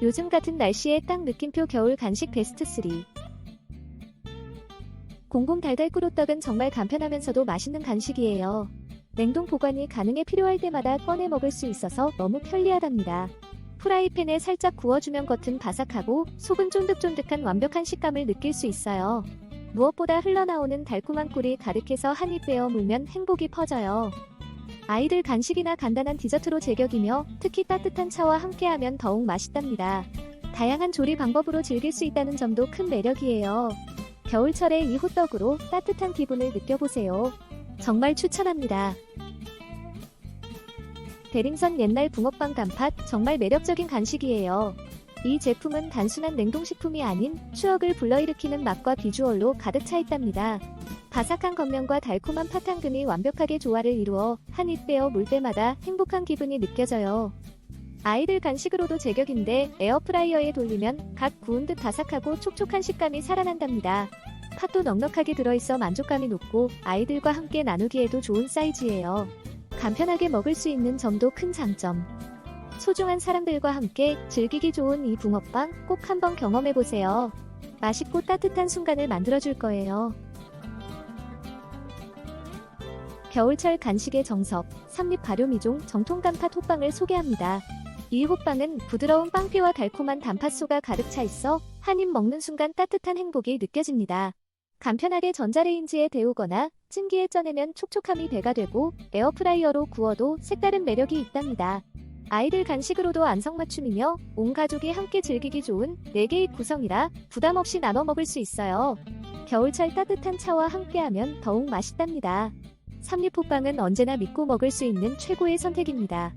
요즘 같은 날씨에 딱 느낌표 겨울 간식 베스트 3. 공공 달달 꿀호떡은 정말 간편하면서도 맛있는 간식이에요. 냉동 보관이 가능해 필요할 때마다 꺼내 먹을 수 있어서 너무 편리하답니다. 프라이팬에 살짝 구워주면 겉은 바삭하고 속은 쫀득쫀득한 완벽한 식감을 느낄 수 있어요. 무엇보다 흘러나오는 달콤한 꿀이 가득해서 한입 베어 물면 행복이 퍼져요. 아이들 간식이나 간단한 디저트로 제격이며 특히 따뜻한 차와 함께하면 더욱 맛있답니다. 다양한 조리 방법으로 즐길 수 있다는 점도 큰 매력이에요. 겨울철에 이 호떡으로 따뜻한 기분을 느껴보세요. 정말 추천합니다. 대림선 옛날 붕어빵 단팥 정말 매력적인 간식이에요. 이 제품은 단순한 냉동식품이 아닌 추억을 불러일으키는 맛과 비주얼로 가득 차 있답니다. 바삭한 겉면과 달콤한 팥당근이 완벽하게 조화를 이루어 한입 베어 물 때마다 행복한 기분이 느껴져요. 아이들 간식으로도 제격인데 에어프라이어에 돌리면 갓 구운 듯 바삭하고 촉촉한 식감이 살아난답니다. 팥도 넉넉하게 들어있어 만족감이 높고 아이들과 함께 나누기에도 좋은 사이즈예요. 간편하게 먹을 수 있는 점도 큰 장점. 소중한 사람들과 함께 즐기기 좋은 이 붕어빵 꼭 한번 경험해보세요. 맛있고 따뜻한 순간을 만들어줄 거예요. 겨울철 간식의 정석, 삼립 발효미종 정통 단팥 호빵을 소개합니다. 이 호빵은 부드러운 빵피와 달콤한 단팥소가 가득 차 있어 한 입 먹는 순간 따뜻한 행복이 느껴집니다. 간편하게 전자레인지에 데우거나 찜기에 쪄내면 촉촉함이 배가 되고 에어프라이어로 구워도 색다른 매력이 있답니다. 아이들 간식으로도 안성맞춤이며 온 가족이 함께 즐기기 좋은 4개의 구성이라 부담 없이 나눠 먹을 수 있어요. 겨울철 따뜻한 차와 함께하면 더욱 맛있답니다. 삼립호빵은 언제나 믿고 먹을 수 있는 최고의 선택입니다.